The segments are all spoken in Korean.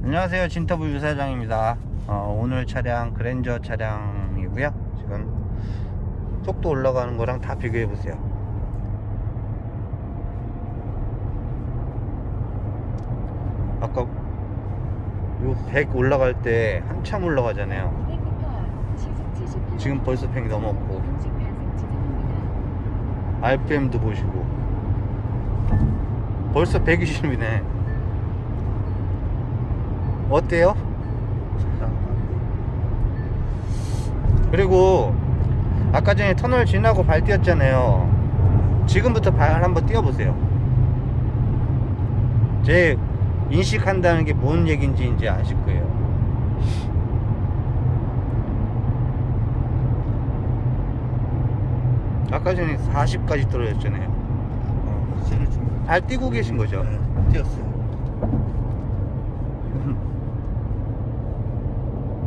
안녕하세요. 진터부 유사장입니다. 어, 오늘 차량 그랜저 차량이고요. 지금 속도 올라가는 거랑 다 비교해 보세요. 아까 요 100 올라갈 때 한참 올라가잖아요. 지금 벌써 100 넘었고. RPM도 보시고. 벌써 120이네 어때요? 그리고 아까 전에 터널 지나고 발 뛰었잖아요 지금부터 발 한번 뛰어보세요 제 인식한다는 게 뭔 얘기인지 이제 아실 거예요 아까 전에 40까지 떨어졌잖아요 어, 좀발 뛰고 계신 거죠? 네, 뛰었어요.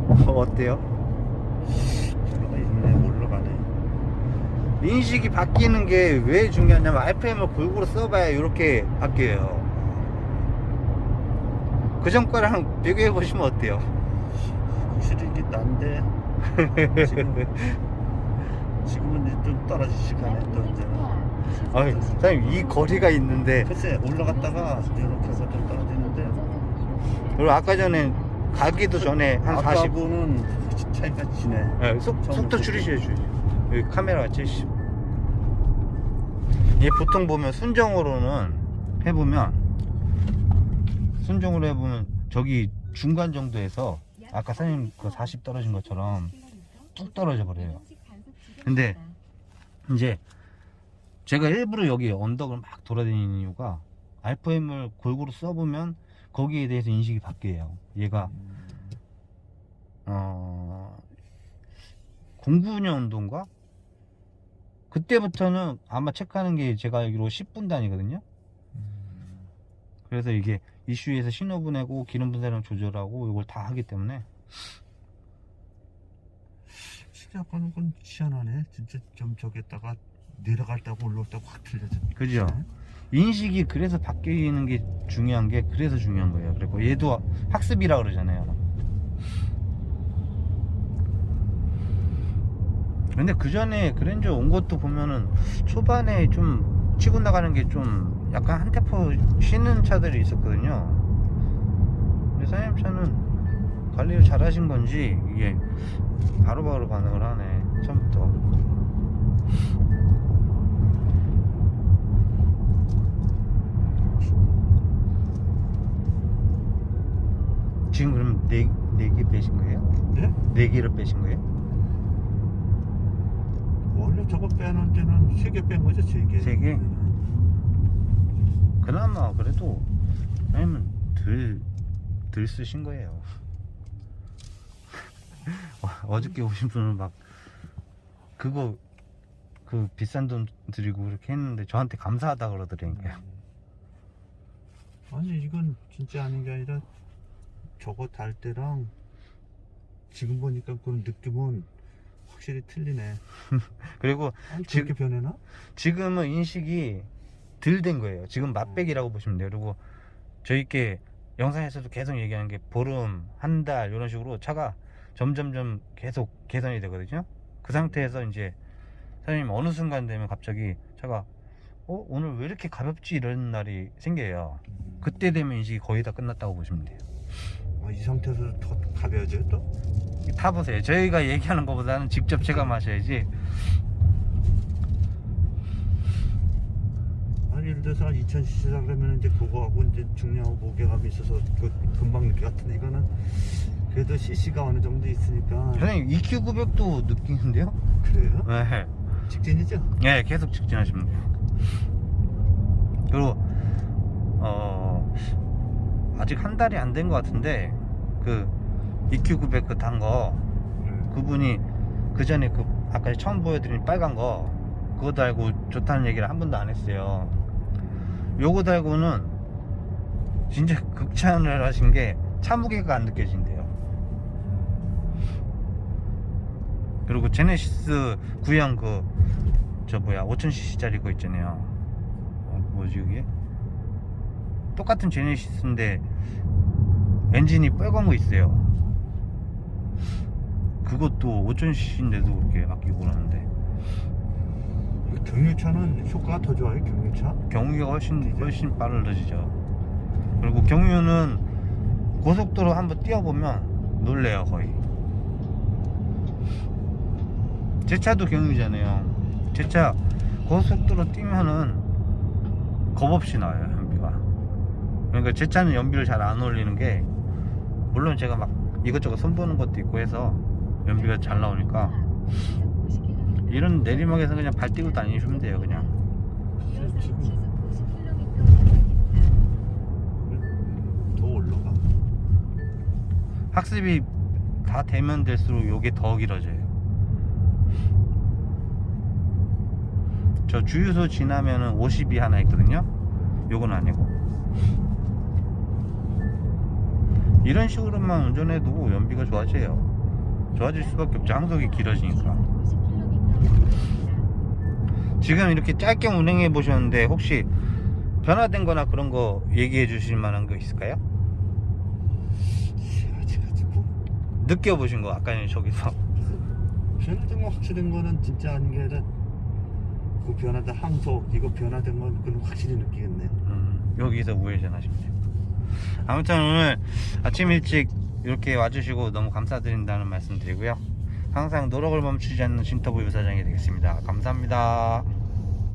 어때요? 별로가 있네, 올라가네. 인식이 바뀌는 게 왜 중요하냐면 RPM을 골고루 써봐야 이렇게 바뀌어요. 그전 거랑 비교해 보시면 어때요? 확실히 이게 난데 지금 지금은 이제 좀 떨어지기 시작하네. 또 이제 아유, 사장님 이 거리가 있는데 글쎄 올라갔다가 이렇게 해서 좀 떨어지는데 그리고 아까 전에 가기도 전에 한 40. 아까하고는 차이가 지네. 네, 속, 속도. 줄이셔야죠. 여기 카메라가 70. 얘 보통 보면 순정으로는 해보면 순정으로 해보면 저기 중간 정도에서 아까 사장님 그 40 떨어진 것처럼 뚝 떨어져 버려요. 근데 이제 제가 일부러 여기 언덕을 막 돌아다니는 이유가 RPM을 골고루 써보면 거기에 대해서 인식이 바뀌어요. 얘가 어 09년도인가 그때부터는 아마 체크하는 게 제가 알기로 10분 단위거든요. 그래서 이게 이슈에서 신호 보내고 기름 분사량 조절하고 이걸 다 하기 때문에 시작하는 건 희한하네. 진짜 좀 저기다가 내려갈 때하고 올라올 때하고 확 틀려져. 그죠? 인식이 그래서 바뀌는 게 중요한 게 그래서 중요한 거예요. 그리고 얘도 학습이라 그러잖아요. 근데 그 전에 그랜저 온 것도 보면은 초반에 좀 치고 나가는 게 좀 약간 한 템포 쉬는 차들이 있었거든요. 근데 사장님 차는 관리를 잘 하신 건지 이게 바로바로 반응을 하네. 처음부터. 지금 그럼 네, 네개 빼신 거예요? 네? 네 개를 빼신 거예요? 원래 저거 빼는 데는 세 개 뺀 거죠, 세 개. 세 개? 그나마 그래도 아니면 덜, 덜 쓰신 거예요. 어, 어저께 오신 분은 막 그거 그 비싼 돈 드리고 그렇게 했는데 저한테 감사하다 그러더라고요. 아니 이건 진짜 아닌 게 아니라 저거 달 때랑 지금 보니까 그런 느낌은 확실히 틀리네. 그리고 지금- 변해나? 지금은 인식이 덜 된 거예요. 지금 맛배기라고 보시면 돼요. 그리고 저희께 영상에서도 계속 얘기하는 게 보름, 한 달 이런 식으로 차가 점점점 계속 개선이 되거든요. 그 상태에서 이제 사장님 어느 순간 되면 갑자기 차가 어 오늘 왜 이렇게 가볍지 이런 날이 생겨요. 그때 되면 인식이 거의 다 끝났다고 보시면 돼요. 아, 이 상태에서 더 가벼워져요 또? 타보세요. 저희가 얘기하는 것보다는 직접 제가 마셔야지. 아니 예를 들어서 2000cc라 그러면 이제 그거하고 이제 중량하고 무게감이 있어서 그 금방 느끼 같은데 이거는 그래도 cc가 어느 정도 있으니까 사장님 EQ 900도 느끼는데요? 그래요? 네. 직진이죠? 네, 계속 직진하시면 돼요. 그리고 어 아직 한 달이 안 된 것 같은데 그 EQ900 그 단 거 그분이 그 전에 그 아까 처음 보여드린 빨간 거 그거 달고 좋다는 얘기를 한 번도 안 했어요. 요거 달고는 진짜 극찬을 하신 게 차무게가 안 느껴진대요. 그리고 제네시스 구형 그 저 뭐야 5000cc짜리 거 있잖아요. 어, 뭐지 그게? 똑같은 제네시스인데 엔진이 빨간 거 있어요. 그것도 5000cc인데도 그렇게 아끼고 그러는데 경유차는 효과가 더 좋아요 경유차 경유가 훨씬 훨씬 빠르지죠. 그리고 경유는 고속도로 한번 뛰어보면 놀래요 거의. 제 차도 경유잖아요. 제 차 고속도로 뛰면은 겁 없이 나와요 연비가. 그러니까 제 차는 연비를 잘 안 올리는 게 물론 제가 막 이것저것 손보는 것도 있고 해서 연비가 잘 나오니까 이런 내리막에서 그냥 발 띄고 다니시면 돼요 그냥. 더 올라가 학습이 다 되면 될수록 요게 더 길어져요. 저 주유소 지나면은 50이 하나 있거든요. 요건 아니고. 이런 식으로만 운전해도 연비가 좋아져요. 좋아질 수밖에 없죠. 항속이 길어지니까. 지금 이렇게 짧게 운행해 보셨는데 혹시 변화된 거나 그런 거 얘기해 주실 만한 거 있을까요? 느껴보신 거 아까 저기서 변화된 거 확실한 거는 진짜 아닌 게 아니라 그 변화된 항속 이거 변화된 건 그건 확실히 느끼겠네요 음, 여기서 우회전 하시면 돼요. 아무튼 오늘 아침 일찍 이렇게 와주시고 너무 감사드린다는 말씀 드리고요. 항상 노력을 멈추지 않는 신터부 유사장이 되겠습니다. 감사합니다.